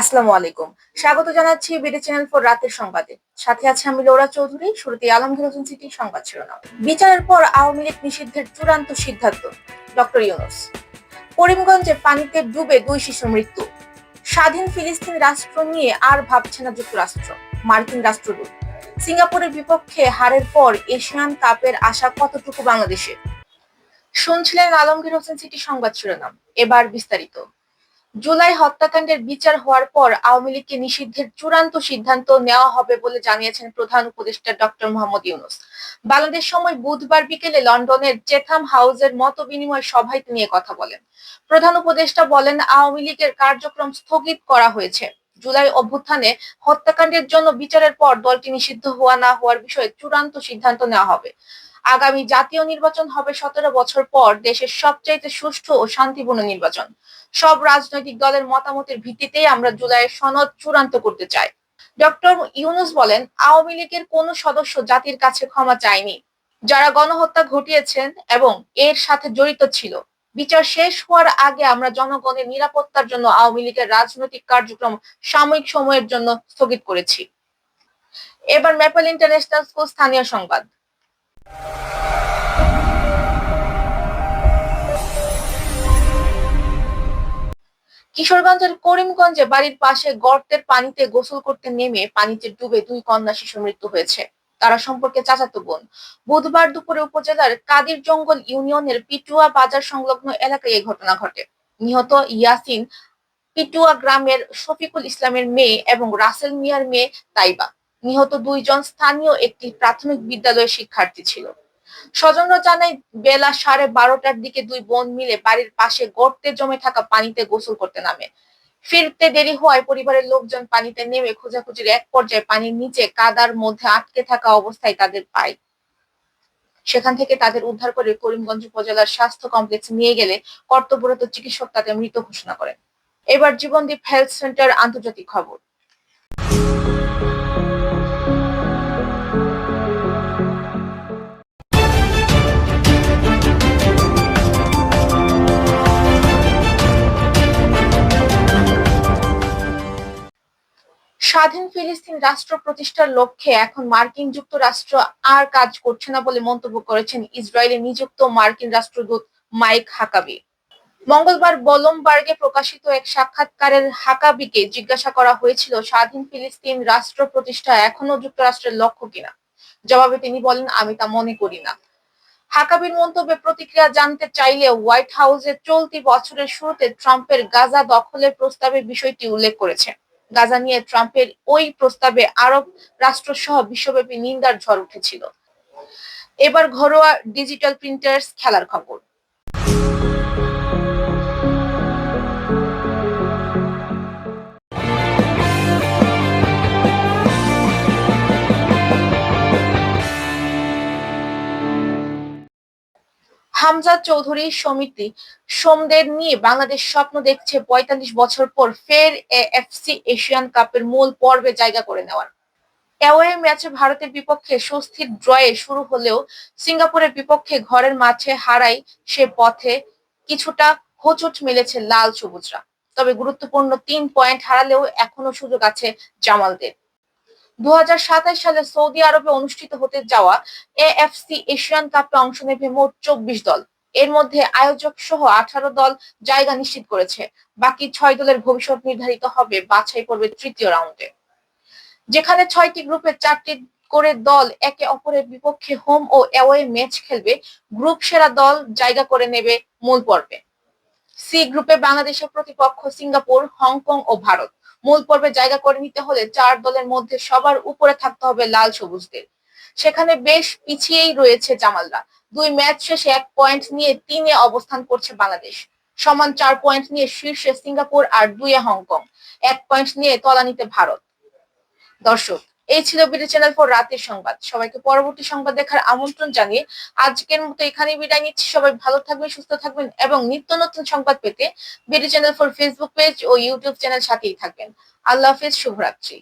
আসসালামু আলাইকুম। স্বাগত জানাচ্ছি বিডি চ্যানেল ফর রাতের সংবাদে। সাথে আছে আমি লোরা চৌধুরী শুরুতে আলমগীর হোসেন সিটি সংবাদ শিরোনাম। বিচারের পর আওয়ামী লীগ নিষিদ্ধের চূড়ান্ত সিদ্ধান্ত। ডক্টর ইউনুস। করিমগঞ্জে পানিতে ডুবে দুই শিশুর মৃত্যু। স্বাধীন ফিলিস্তিন রাষ্ট্র নিয়ে আর ভাবছে না যুক্তরাষ্ট্র। মার্কিন রাষ্ট্রদূত। সিঙ্গাপুরের বিপক্ষে হারের পর এশিয়ান কাপের আশা কতটুকু বাংলাদেশে শুনছিলেন আলমগীর হোসেন সিটি সংবাদ শিরোনাম। এবার বিস্তারিত। জুলাই হত্যাকাণ্ডের বিচার হওয়ার পর আওয়ামী লীগকে নিষিদ্ধের চূড়ান্ত সিদ্ধান্ত নেওয়া হবে বলে জানিয়েছেন প্রধান উপদেষ্টা ডক্টর মোহাম্মদ ইউনুস। বাংলাদেশ সময় বুধবার বিকেলে লন্ডনের চেথাম হাউসের মত বিনিময় সভায় তিনি কথা বলেন। প্রধান উপদেষ্টা বলেন, আওয়ামী লীগের কার্যক্রম স্থগিত করা হয়েছে। জুলাই অভ্যুত্থানে হত্যাকাণ্ডের জন্য বিচারের পর দলটি নিষিদ্ধ হওয়া না হওয়ার বিষয়ে চূড়ান্ত সিদ্ধান্ত নেওয়া হবে। আগামী জাতীয় নির্বাচন হবে সতেরো বছর পর দেশের সবচাইতে সুষ্ঠু ও শান্তিপূর্ণ নির্বাচন। সব রাজনৈতিক দলের মতামতের ভিত্তিতেই আমরা জুলাইয়ের সনদ চূড়ান্ত করতে চাই। ডক্টর ইউনুস বলেন, আওয়ামী লীগের কোন সদস্য জাতির কাছে ক্ষমা চায়নি। যারা গণহত্যা ঘটিয়েছেন এবং এর সাথে জড়িত ছিল বিচার শেষ হওয়ার আগে আমরা জনগণের নিরাপত্তার জন্য আওয়ামী লীগের রাজনৈতিক কার্যক্রম সাময়িক সময়ের জন্য স্থগিত করেছি। এবার ম্যাপল ইন্টারন্যাশনাল স্কুল স্থানীয় সংবাদ। কিশোরগঞ্জের করিমগঞ্জে বাড়ির পাশে গর্তের পানিতে গোসল করতে নেমে পানিতে ডুবে দুই কন্যা শিশুর মৃত্যু হয়েছে। তারা সম্পর্কে চাচাতো বোন। বুধবার দুপুরে উপজেলার কাদির জঙ্গল ইউনিয়নের পিটুয়া বাজার সংলগ্ন এলাকায় এই ঘটনা ঘটে। নিহত ইয়াসিন পিটুয়া গ্রামের শফিকুল ইসলামের মেয়ে এবং রাসেল মিয়ার মেয়ে তাইবা। নিহত দুইজন স্থানীয় একটি প্রাথমিক বিদ্যালয়ের শিক্ষার্থী ছিল। স্বজনরা জানায়, বেলা সাড়ে বারোটার দিকে দুই বোন মিলে বাড়ির পাশে গর্তে জমে থাকা পানিতে গোসল করতে নামে। ফিরতে দেরি হওয়ায় পরিবারের লোকজন পানিতে নেমে খোঁজাখুঁজির এক পর্যায়ে পানির নিচে কাদার মধ্যে আটকে থাকা অবস্থায় তাদের পায়। সেখান থেকে তাদের উদ্ধার করে করিমগঞ্জ উপজেলার স্বাস্থ্য কমপ্লেক্স নিয়ে গেলে কর্তব্যরত চিকিৎসক তাদের মৃত ঘোষণা করেন। এবার জীবনদীপ হেলথ সেন্টার আন্তর্জাতিক খবর। স্বাধীন ফিলিস্তিন রাষ্ট্র প্রতিষ্ঠার লক্ষ্যে এখন মার্কিন যুক্তরাষ্ট্র আর কাজ করছে না বলে মন্তব্য করেছেন ইসরায়েলে নিযুক্ত মার্কিন রাষ্ট্রদূত মাইক হাকাবি। মঙ্গলবার বলমবার্গে প্রকাশিত এক সাক্ষাৎকারের হাকাবিকে জিজ্ঞাসা করা হয়েছিল, স্বাধীন ফিলিস্তিন রাষ্ট্র প্রতিষ্ঠা এখনও যুক্তরাষ্ট্রের লক্ষ্য কিনা? জবাবে তিনি বলেন, আমি তা মনে করি না। হাকাবির মন্তব্যে প্রতিক্রিয়া জানতে চাইলে হোয়াইট হাউসের চলতি বছরের শুরুতে ট্রাম্পের গাজা দখলের প্রস্তাবের বিষয়টি উল্লেখ করেছে। গাজা নিয়ে ট্রাম্পের ওই প্রস্তাবে আরব রাষ্ট্র সহ বিশ্বব্যাপী নিন্দার ঝড় উঠেছিল। এবার ঘরোয়া ডিজিটাল প্রিন্টার্স খেলার খবর। হামজা চৌধুরী সমিতি, সোমদের নিয়ে বাংলাদেশ স্বপ্ন দেখছে পঁয়তাল্লিশ বছর পর ফের এএফসি এশিয়ান কাপের মূল পর্বে জায়গা করে নেওয়ার। অ্যাওয়ে ম্যাচে ভারতের বিপক্ষে স্বস্তির ড্রয়ে শুরু হলেও সিঙ্গাপুরের বিপক্ষে ঘরের মাঠে হারাই সে পথে কিছুটা হোঁচট মেলেছে লাল সবুজরা। তবে গুরুত্বপূর্ণ তিন পয়েন্ট হারালেও এখনও সুযোগ আছে জামালদের। দু হাজার সাতাশ সালে সৌদি আরবে অনুষ্ঠিত হতে যাওয়া এএফসি এশিয়ান কাপে অংশ নেবে মোট চব্বিশ দল। এর মধ্যে আয়োজক সহ আঠারো দল জায়গা নিশ্চিত করেছে। বাকি ছয় দলের ভবিষ্যৎ নির্ধারিত হবে, বাছাই পর্বে তৃতীয় রাউন্ডে। যেখানে ছয়টি গ্রুপে চারটি করে দল একে অপরের বিপক্ষে হোম ও অ্যাওয়ে ম্যাচ খেলবে, গ্রুপ সেরা দল জায়গা করে নেবে মূল পর্বে। সি গ্রুপে বাংলাদেশের প্রতিপক্ষ সিঙ্গাপুর, হংকং ও ভারত। মূল পর্বে জায়গা করে নিতে হলে চার দলের মধ্যে সবার উপরে থাকতে হবে লাল সবুজদের। সেখানে বেশ পিছিয়েই রয়েছে জামালরা। দুই ম্যাচ শেষে এক পয়েন্ট নিয়ে তিনে অবস্থান করছে বাংলাদেশ। সমান চার পয়েন্ট নিয়ে শীর্ষে সিঙ্গাপুর আর দুইয়ে হংকং। এক পয়েন্ট নিয়ে তলানিতে ভারত। দর্শক এই ছিল বিডি চ্যানেল ফর রাতের সংবাদ। সবাইকে পরবর্তী সংবাদ দেখার আমন্ত্রণ জানিয়ে আজকের মতো এখানে বিদায় নিচ্ছি। সবাই ভালো থাকবেন, সুস্থ থাকবেন এবং নিত্য নতুন সংবাদ পেতে BD channel for Facebook page O YouTube channel সাথেই থাকবেন। আল্লাহ হাফেজ, শুভরাত্রি।